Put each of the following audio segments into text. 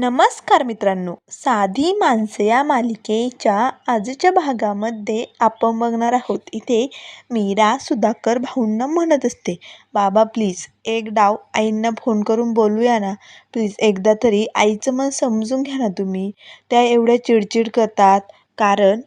नमस्कार मित्रांनो. साधी माणसं या मालिकेच्या आजच्या भागामध्ये आपण बघणार आहोत. इथे मीरा सुधाकर भाऊंना म्हणत असते बाबा प्लीज एक डाव आईंना फोन करून बोलूया ना. प्लीज एकदा तरी आईचं मन समजून घ्या ना तुम्ही. त्या एवढ्या चिडचिड करतात. कारण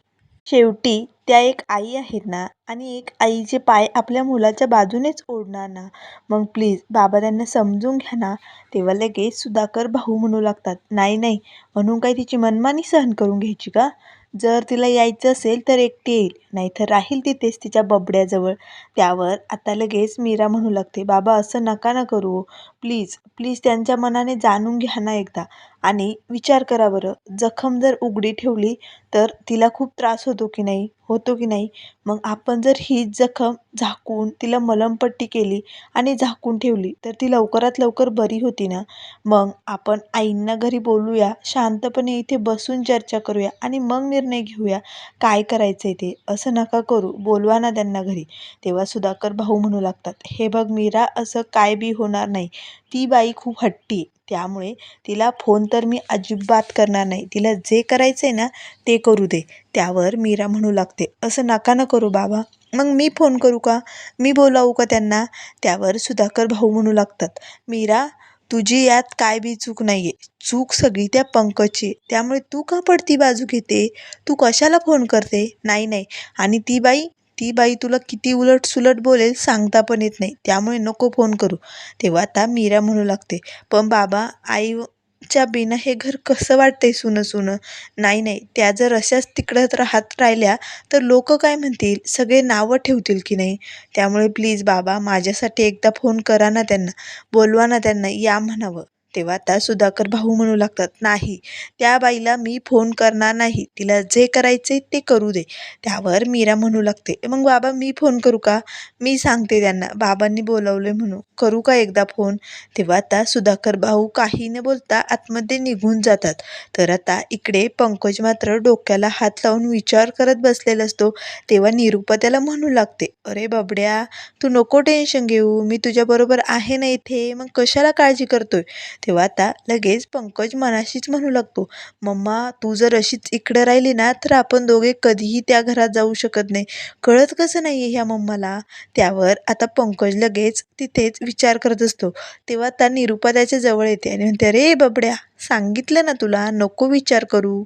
शेवटी त्या एक आई आहेत ना आणि एक आईचे पाय आपल्या मुलाच्या बाजूनेच ओढणार ना मग प्लीज बाबा त्यांना समजून घ्या ना. तेव्हा लगेच सुधाकर भाऊ म्हणू लागतात नाही नाही म्हणून काय तिची मनमानी सहन करून घ्यायची का? जर तिला यायचं असेल तर एकटी येईल नाहीतर राहील तिथेच तिच्या बबड्याजवळ. त्यावर आता लगेच मीरा म्हणू लागते बाबा असं नका ना करू. प्लीज प्लीज त्यांच्या मनाने जाणून घ्या ना एकदा. आणि विचार करा बरं जखम जर उघडी ठेवली तर तिला खूप त्रास होतो की नाही? होतो की नाही? मग आपण जर ही जखम झाकून तिला मलमपट्टी केली आणि झाकून ठेवली तर ती लवकरात लवकर बरी होती ना? मग आपण आईंना घरी बोलूया शांतपणे इथे बसून चर्चा करूया आणि मग निर्णय घेऊया काय करायचं आहे ते? असं नका करू बोलवा ना त्यांना घरी. तेव्हा सुधाकर भाऊ म्हणू लागतात हे बघ मीरा असं काय बी होणार नाही. ती बाई खूप हट्टी त्यामुळे तिला फोन तर मी अजिबात करणार नाही. तिला जे करायचं आहे ना ते करू दे. त्यावर मीरा म्हणू लागते असं नका न करू बाबा. मग मी फोन करू का? मी बोलावू का त्यांना? त्यावर सुधाकर भाऊ म्हणू लागतात मीरा तुझी यात काय बी चूक नाही आहे चूक सगळी त्या पंकजची त्यामुळे तू का पडती बाजू घेते? तू कशाला फोन करते? नाही नाही. आणि ती बाई ती बाई तुला किती उलट सुलट बोलेल सांगता पण येत नाही. त्यामुळे नको फोन करू. तेव्हा आता मीरा म्हणू लागते पण बाबा आईच्या बिना हे घर कसं वाटतंय सुनं सुनं? नाही नाही त्या जर अशाच तिकडत राहत राहिल्या तर लोक काय म्हणतील? सगळे नावं ठेवतील की नाही? त्यामुळे प्लीज बाबा माझ्यासाठी एकदा फोन करा ना त्यांना बोलवा ना त्यांना या म्हणावं. तेव्हा आता सुधाकर भाऊ म्हणू लागतात नाही त्या बाईला मी फोन करणार नाही. तिला जे करायचे ते करू दे. त्यावर मीरा म्हणू लागते मग बाबा मी फोन करू का? मी सांगते त्यांना. बाबांनी बोलवले म्हणू करू का एकदा फोन तेव्हा आता सुधाकर भाऊ काही न बोलता आतमध्ये निघून जातात. तर आता इकडे पंकज मात्र डोक्याला हात लावून विचार करत बसलेला असतो. तेव्हा निरुपा त्याला म्हणू लागते अरे बाबड्या तू नको टेन्शन घेऊ. मी तुझ्याबरोबर आहे ना इथे? मग कशाला काळजी करतोय? तेव्हा आता. लगेच पंकज मनाशीच म्हणू लागतो मम्मा तू जर अशीच इकडं राहिली ना तर आपण दोघे कधीही त्या घरात जाऊ शकत नाही. कळत कसं नाही आहे ह्या मम्माला? त्यावर आता पंकज लगेच तिथेच विचार करत असतो. तेव्हा त्या निरुपा त्याच्याजवळ येते आणि म्हणते अरे बबड्या सांगितलं ना तुला नको विचार करू.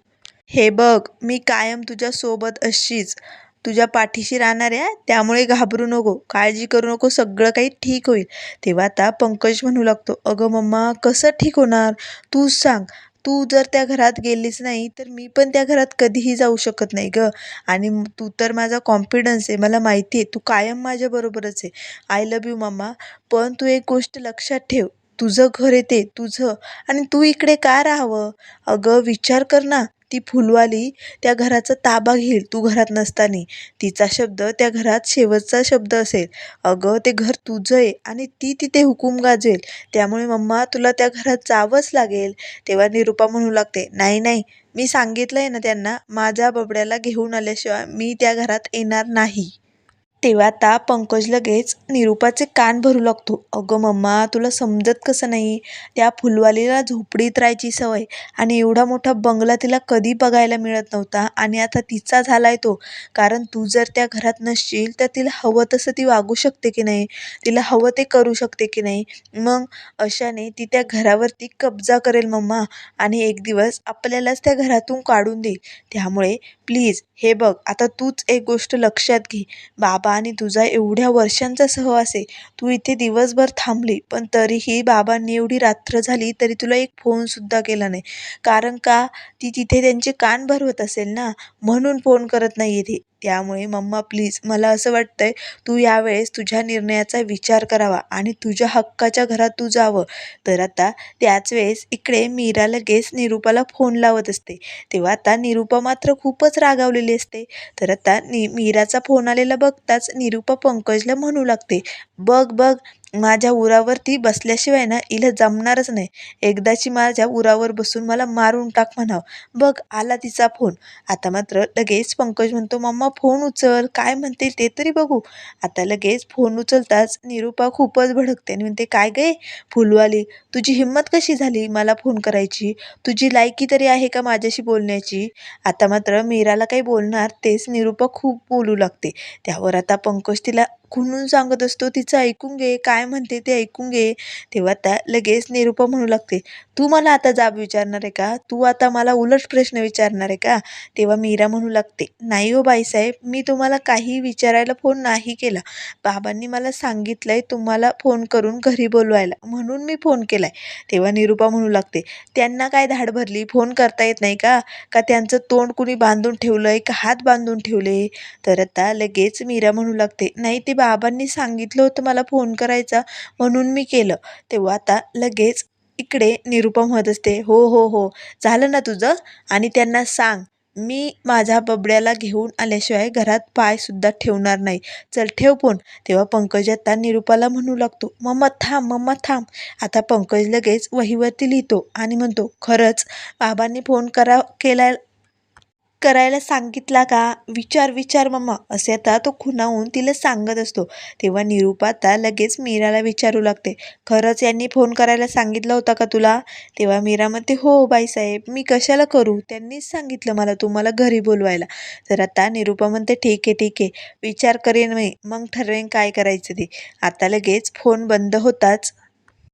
हे बघ मी कायम तुझ्यासोबत अशीच. तुझ्या पाठीशी राहणार आहे त्यामुळे घाबरू नको. काळजी करू नको. सगळं काही ठीक होईल. तेव्हा आता पंकज म्हणू लागतो अगं मम्मा कसं ठीक होणार? तूच सांग. तू जर त्या घरात गेलीच नाही तर मी पण त्या घरात कधीही जाऊ शकत नाही गं. आणि तू तर माझा कॉन्फिडन्स आहे. मला माहिती आहे तू कायम माझ्याबरोबरच आहे. आय लव यू मम्मा पण तू एक गोष्ट लक्षात ठेव. तुझं घर येते तुझं. आणि तू इकडे का राहावं? अगं विचार कर ना. ती फुलवाली त्या घराचा ताबा घेईल तू घरात नसताना. तिचा शब्द त्या घरात शेवटचा शब्द असेल. अगं ते घर तुझं आहे आणि ती तिथे हुकूम गाजेल. त्यामुळे मम्मा तुला त्या घरात जावंच लागेल. तेव्हा निरुपा म्हणू लागते नाही नाही मी सांगितलं आहे ना त्यांना माझ्या बबड्याला घेऊन आल्याशिवाय मी त्या घरात येणार नाही. तेव्हा आता पंकज लगेच निरुपाचे कान भरू लागतो. अगं मम्मा तुला समजत कसं नाही? त्या फुलवालीला झोपडीत राहायची सवय आणि एवढा मोठा बंगला तिला कधी बघायला मिळत नव्हता आणि आता तिचा झालाय तो. कारण तू जर त्या घरात नसशील तर तिला हवं तसं ती वागू शकते की नाही? तिला हवं ते करू शकते की नाही? मग अशाने ती त्या घरावरती कब्जा करेल मम्मा आणि एक दिवस आपल्यालाच त्या घरातून काढून देईल. त्यामुळे प्लीज हे बघ आता तूच एक गोष्ट लक्षात घे. बाबा आणि तुझा एवढ्या वर्षांचा सहवास आहे तू इथे दिवसभर थांबली पण तरीही बाबांनी एवढी रात्र झाली तरी तुला एक फोनसुद्धा केला नाही. कारण का? ती तिथे त्यांचे कान भरवत असेल ना? म्हणून फोन करत नाही ती. त्यामुळे मम्मा प्लीज मला असं वाटतंय तू यावेळेस तुझ्या निर्णयाचा विचार करावा आणि तुझ्या हक्काच्या घरात तू जावं. तर आता त्याच वेळेस इकडे मीरा लगेच निरूपाला फोन लावत असते. तेव्हा आता निरूपा मात्र खूपच रागावलेली असते. तर आता नि मीराचा फोन आलेला बघताच निरूपा पंकजला म्हणू लागते बघ बघ माझ्या उरावरती बसल्याशिवाय ना हिला जमणारच नाही. एकदाची माझ्या उरावर बसून मला मारून टाक म्हणावं. बघ आला तिचा फोन. आता मात्र लगेच पंकज म्हणतो मम्मा फोन उचल. काय म्हणते ते तरी बघू. आता लगेच फोन उचलताच निरूपा खूपच भडकते आणि म्हणते काय गे फुलवाली तुझी हिंमत कशी झाली मला फोन करायची? तुझी लायकी तरी आहे का माझ्याशी बोलण्याची? आता मात्र मीराला काही बोलणार तेच निरूपा खूप बोलू लागते. त्यावर आता पंकज तिला खुणून सांगत असतो तिचं ऐकून घे काय म्हणते ते ऐकून घे. तेव्हा त्या लगेच निरूपा म्हणू लागते तू मला आता जाब विचारणार आहे का? तू आता मला उलट प्रश्न विचारणार आहे का? तेव्हा मीरा म्हणू लागते नाही हो बाईसाहेब मी तुम्हाला काही विचारायला फोन नाही केला. बाबांनी मला सांगितलं आहे तुम्हाला फोन करून घरी बोलवायला म्हणून मी फोन केला आहे तेव्हा निरूपा म्हणू लागते त्यांना काय धाड भरली? फोन करता येत नाही का? का त्यांचं तोंड कुणी बांधून ठेवलं आहे का हात बांधून ठेवले? तर आता लगेच मीरा म्हणू लागते नाही ते बाबांनी सांगितलं होतं मला फोन करायचा म्हणून मी केलं. तेव्हा आता लगेच इकडे निरुपम होत असते हो हो हो झालं ना तुझं? आणि त्यांना सांग मी माझ्या बबड्याला घेऊन आल्याशिवाय घरात पायसुद्धा ठेवणार नाही. चल ठेव फोन. तेव्हा पंकज आता निरुपाला म्हणू लागतो मम्मा थांब मम्मा थांब. आता पंकज लगेच वहीवरती लिहितो आणि म्हणतो खरंच बाबांनी फोन करा केला करायला सांगितला का? विचार विचार मम्मा असे आता तो खुणावून तिला सांगत असतो. तेव्हा निरूपा आता लगेच मीराला विचारू लागते. खरंच यांनी फोन करायला सांगितला होता का तुला? तेव्हा मीरा म्हणते हो बाईसाहेब. मी कशाला करू? त्यांनीच सांगितलं मला तुम्हाला घरी बोलवायला. तर आता निरूपा म्हणते ठीक आहे ठीक आहे. विचार करेन मी. मग ठरवेन काय करायचं ते. आता लगेच फोन बंद होताच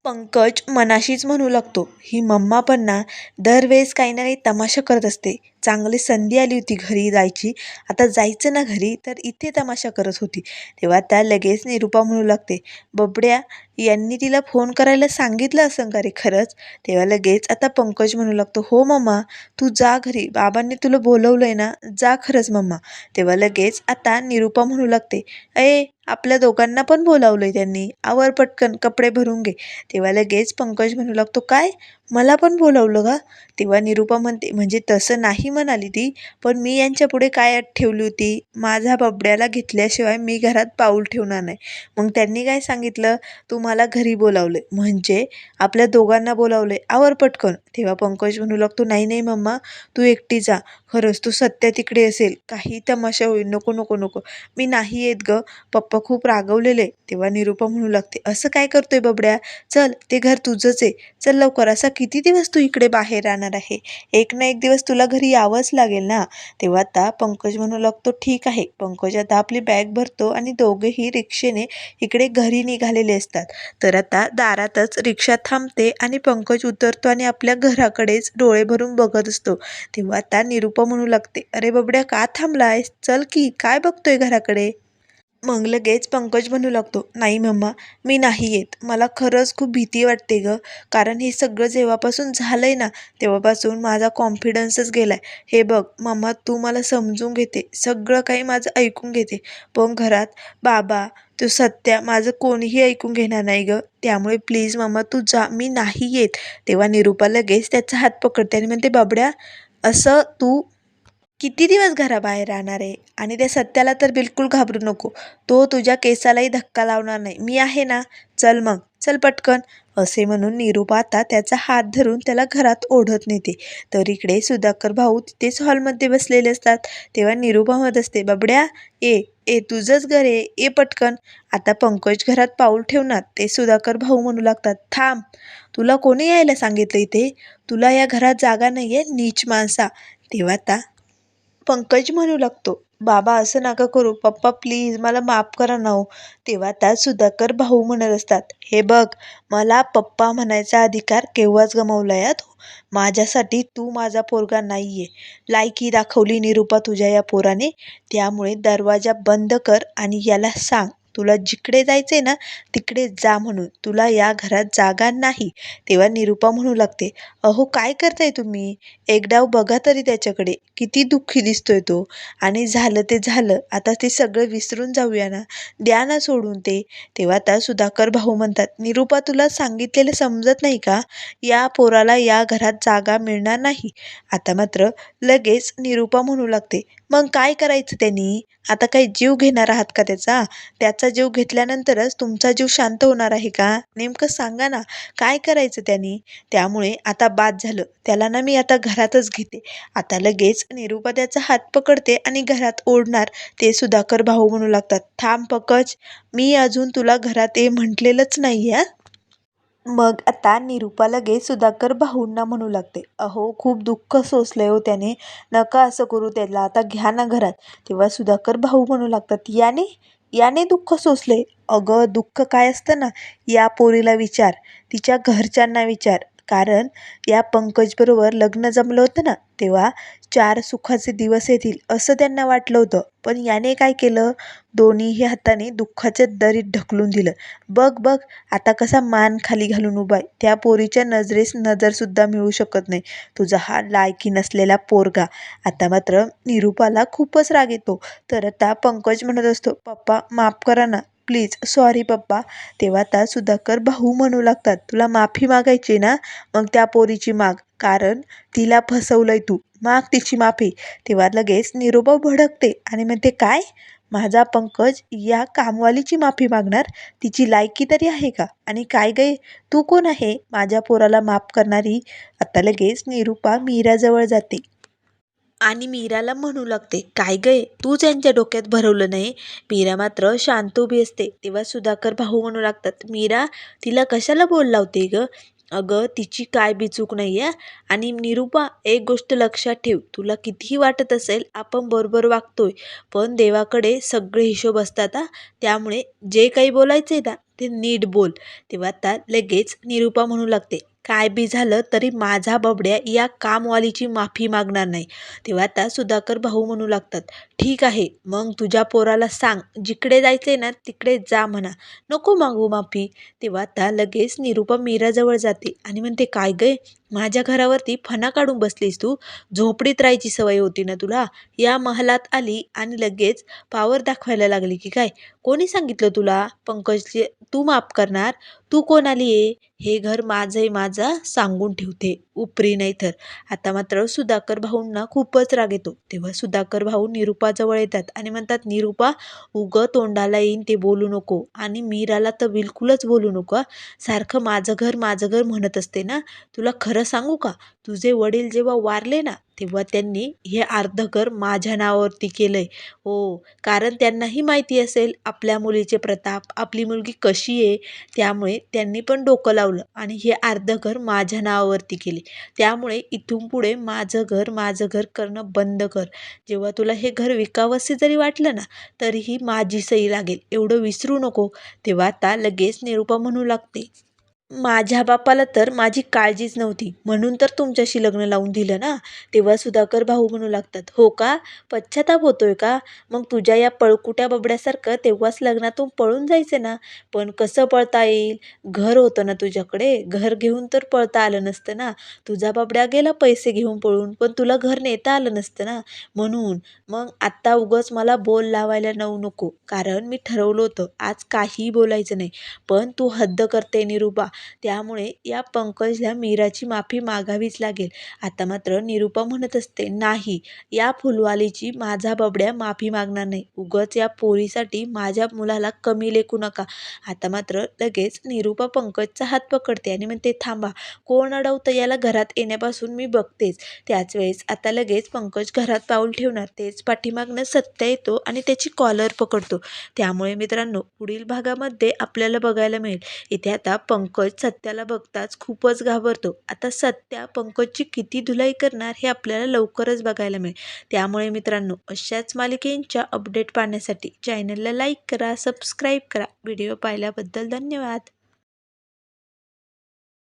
पंकज मनाशीच म्हणू लागतो. ही मम्मा पण ना दरवेळेस काही ना काही तमाशा करत असते. चांगली संधी आली होती घरी जायची. आता जायचं ना घरी तर इथे तमाशा करत होती. तेव्हा त्या लगेच निरूपा म्हणू लागते बबड्या यांनी तिला फोन करायला सांगितलं असं का रे खरंच? तेव्हा लगेच आता पंकज म्हणू लागतो हो मम्मा तू जा घरी बाबांनी तुला बोलवलं आहे ना जा खरंच मम्मा तेव्हा लगेच आता निरूपा म्हणू लागते अये आपल्या दोघांना पण बोलावलं आहे त्यांनी आवर पटकन कपडे भरून घे. तेव्हा लगेच पंकज म्हणू लागतो काय? मला पण बोलावलं का? तेव्हा निरूपा म्हणते म्हणजे तसं नाही म्हणाली ती पण मी यांच्यापुढे काय अट ठेवली होती? माझ्या बबड्याला घेतल्याशिवाय मी घरात पाऊल ठेवणार नाही. मग त्यांनी काय सांगितलं? तू मला घरी बोलावले. म्हणजे आपल्या दोघांना बोलावले. आवर पटकन. तेव्हा पंकज म्हणू लागतो नाही नाही मम्मा तू एकटी जा. खरंच तू सत्या तिकडे असेल. काही तमाशा होईल. नको नको नको. मी नाही येत ग. पप्पा खूप रागवलेले. तेव्हा निरूपा म्हणू लागते असं काय करतोय बबड्या? चल ते घर तुझंच आहे. चल लवकर. असा किती दिवस तू इकडे बाहेर राहणार आहे? एक ना एक दिवस तुला घरी यावंच लागेल ना? तेव्हा आता पंकज म्हणू लागतो ठीक आहे. पंकज आता आपली बॅग भरतो आणि दोघेही रिक्षेने इकडे घरी निघालेले असतात. तर आता दारातच रिक्षा थांबते आणि पंकज उतरतो आणि आपल्या घराकडेच डोळे भरून बघत असतो. तेव्हा आता निरुपा म्हणू लागते अरे बबड्या का थांबलाय चल की काय बघतोय घराकडे? मग लगेच पंकज म्हणू लागतो नाही मम्मा मी नाही येत. मला खरंच खूप भीती वाटते ग. कारण हे सगळं जेव्हापासून झालं आहे ना तेव्हापासून माझा कॉन्फिडन्सच गेला आहे हे बघ मम्मा तू मला समजून घेते. सगळं काही माझं ऐकून घेते. पण घरात बाबा तो सत्या माझं कोणीही ऐकून घेणार नाही गं. त्यामुळे प्लीज मम्मा तू जा. मी नाही येत. तेव्हा निरूपा लगेच त्याचा हात पकडते आणि म्हणते बाबड्या असं तू किती दिवस घराबाहेर राहणार आहे? आणि त्या सत्याला तर बिलकुल घाबरू नको. तो तुझ्या केसालाही धक्का लावणार नाही. मी आहे ना? चल मग. चल पटकन. असे म्हणून निरूप आता त्याचा हात धरून त्याला घरात ओढत नेते. तर इकडे सुधाकर भाऊ तिथेच हॉलमध्ये बसलेले असतात. तेव्हा निरूपा म्हणत असते बबड्या ए ए तुझंच घर आहे. ए पटकन. आता पंकज घरात पाऊल ठेवणार. ते सुधाकर भाऊ म्हणू लागतात थांब. तुला कोणी यायला सांगितलं इथे? तुला या घरात जागा नाही आहे नीच माणसा. तेव्हा आता पंकज म्हणू लागतो बाबा असं नका करू. पप्पा प्लीज मला माफ करा ना हो. तेव्हा त्या सुधाकर भाऊ म्हणत असतात हे बघ मला पप्पा म्हणायचा अधिकार केव्हाच गमावला यात तू माझ्यासाठी तू माझा पोरगा नाही आहे लायकी दाखवली निरूपा तुझ्या या पोराने. त्यामुळे दरवाजा बंद कर आणि याला सांग. तुला जिकडे जायचे ना तिकडे जा म्हणून. तुला या घरात जागा नाही. तेव्हा निरूपा म्हणू लागते अहो काय करताय तुम्ही? एक डाव बघा तरी त्याच्याकडे. किती दुःखी दिसतोय तो. आणि झालं ते झालं. आता ते सगळं विसरून जाऊया ना? द्या ना सोडून ते. तेव्हा त्या सुधाकर भाऊ म्हणतात निरूपा तुला सांगितलेलं समजत नाही का? या पोराला या घरात जागा मिळणार नाही. आता मात्र लगेच निरूपा म्हणू लागते मग काय करायचं त्यांनी? आता काही जीव घेणार आहात का त्याचा? त्याचा त्याचा जीव घेतल्यानंतरच तुमचा जीव शांत होणार आहे का? नेमकं सांगा ना. काय करायचं त्यांनी? त्यामुळे आता बाद झालं. त्याला ना मी आता घरातच घेते. आता लगेच निरूपा त्याचा हात पकडते आणि घरात ओढणार. ते सुधाकर भाऊ म्हणू लागतात. थांब पकच मी अजून तुला घरात ये म्हटलेलंच नाही आहे मग आता निरूपा लगेच सुधाकर भाऊंना म्हणू लागते. अहो खूप दुःख सोसलंय हो त्याने. नका असं करू त्याला. आता घ्या ना घरात. तेव्हा सुधाकर भाऊ म्हणू लागतात याने? याने दुःख सोसले. अगं दुःख काय असतं ना? या पोरीला विचार तिच्या घरच्यांना विचार. कारण या पंकजबरोबर लग्न जमलं होतं ना? तेव्हा चार सुखाचे दिवस येतील असं त्यांना वाटलं होतं. पण याने काय केलं? दोन्हीही हाताने दुःखाच्या दरीत ढकलून दिलं. बघ बघ आता कसा मान खाली घालून उभा आहे. त्या पोरीच्या नजरेस नजरसुद्धा मिळू शकत नाही. तुझा हा लायकी नसलेला पोरगा. आता मात्र निरूपाला खूपच राग येतो. तर आता पंकज म्हणत असतो पप्पा माफ करा ना. प्लीज सॉरी पप्पा. तेव्हा आता सुधाकर भाऊ म्हणू लागतात तुला माफी मागायची ना? मग त्या पोरीची माग. कारण तिला फसवलंय तू. माग तिची माफी. तेव्हा लगेच निरोबा भडकते आणि म्हणते काय? माझा पंकज या कामवालीची माफी मागणार? तिची लायकी तरी आहे का? आणि काय गे तू कोण आहे? माझ्या पोराला माफ करणारी? आता लगेच निरूपा मीराजवळ जाते. आणि मीराला म्हणू लागते काय गय तू त्यांच्या डोक्यात भरवलं नाही. मीरा मात्र शांत उभी असते. तेव्हा सुधाकर भाऊ म्हणू लागतात मीरा तिला कशाला बोल लावते ग? अगं तिची काय बिचूक नाही आहे आणि निरूपा एक गोष्ट लक्षात ठेव तुला कितीही वाटत असेल आपण बरोबर वागतोय. पण देवाकडे सगळे हिशोब असतात त्यामुळे जे काही बोलायचं आहे ना ते नीट बोल. तेव्हा आता लगेच निरूपा म्हणू लागते काय बी झालं तरी माझा बबड्या या कामवालीची माफी मागणार नाही. तेव्हा आता सुधाकर भाऊ म्हणू लागतात ठीक आहे मग तुझ्या पोराला सांग जिकडे जायचंय ना तिकडे जा म्हणा. नको मागू माफी. तेव्हा आता लगेच निरूपा मीराजवळ जाते आणि म्हणते काय गय माझ्या घरावरती फणा काढून बसलीस तू? झोपडीत राहायची सवय होती ना तुला? या महलात आली आणि लगेच पावर दाखवायला लागली की काय? कोणी सांगितलं तुला? पंकजचे तू माफ करणार? तू कोण आली आहे? हे घर माझंही माझा सांगून ठेवते. उपरी नाही तर आता मात्र सुधाकर भाऊंना खूपच राग येतो. तेव्हा सुधाकर भाऊ निरूपाजवळ येतात आणि म्हणतात निरूपा उगं तोंडाला येईन ते बोलू नको. आणि मीराला तर बिलकुलच बोलू नको सारखं माझं घर माझं घर म्हणत असते ना? तुला खरं सांगू का? तुझे वडील जेव्हा वारले ना तेव्हा त्यांनी हे अर्ध घर माझ्या नावावरती केलं आहे हो कारण त्यांनाही माहिती असेल आपल्या मुलीचे प्रताप आपली मुलगी कशी आहे त्यामुळे त्यांनी पण डोकं लावलं आणि हे अर्ध घर माझ्या नावावरती केले. त्यामुळे इथून पुढे माझं घर माझं घर करणं बंद कर. जेव्हा तुला हे घर विकावंसे जरी वाटलं ना तरीही माझी सही लागेल. एवढं विसरू नको. तेव्हा आता लगेच निरूपा म्हणू लागते. माझ्या बापाला तर माझी काळजीच नव्हती. म्हणून तर तुमच्याशी लग्न लावून दिलं ना. तेव्हा सुधाकर भाऊ म्हणू लागतात हो का? पश्चाताप होतोय का? मग तुझ्या या पळकुट्या बबड्यासारखं तेव्हाच लग्नातून पळून जायचं ना. पण कसं पळता येईल? घर होतं ना तुझ्याकडे. घर घेऊन तर पळता आलं नसतं ना. तुझा बाबड्या गेला पैसे घेऊन पळून पण तुला घर नेता आलं नसतं ना. म्हणून मग आत्ता उगच मला बोल लावायला नऊ नको. कारण मी ठरवलं होतं आज काहीही बोलायचं नाही. पण तू हद्द करते निरूपा त्यामुळे या पंकजला मीराची माफी मागावीच लागेल. आता मात्र निरुपा म्हणत असते नाही या फुलवालीची माझा बबड्या माफी मागणार नाही. उगच या पोरीसाठी माझ्या मुलाला कमी लेखू नका. आता मात्र लगेच निरुपा पंकजचा हात पकडते आणि म्हणते थांबा कोण अडवतं याला घरात येण्यापासून मी बघतेच. त्याच वेळेस आता लगेच पंकज घरात पाऊल ठेवणार. तेच पाठीमागनं सत्य येतो आणि त्याची कॉलर पकडतो. त्यामुळे मित्रांनो पुढील भागामध्ये आपल्याला बघायला मिळेल. इथे आता पंकज पंकज सत्याला बघताच खूपच घाबरतो. आता सत्या पंकजची किती धुलाई करणार हे आपल्याला लवकरच बघायला मिळेल. त्यामुळे मित्रांनो अशाच मालिकेंच्या अपडेट पाहण्यासाठी चॅनलला लाईक करा सबस्क्राईब करा. व्हिडिओ पाहिल्याबद्दल धन्यवाद.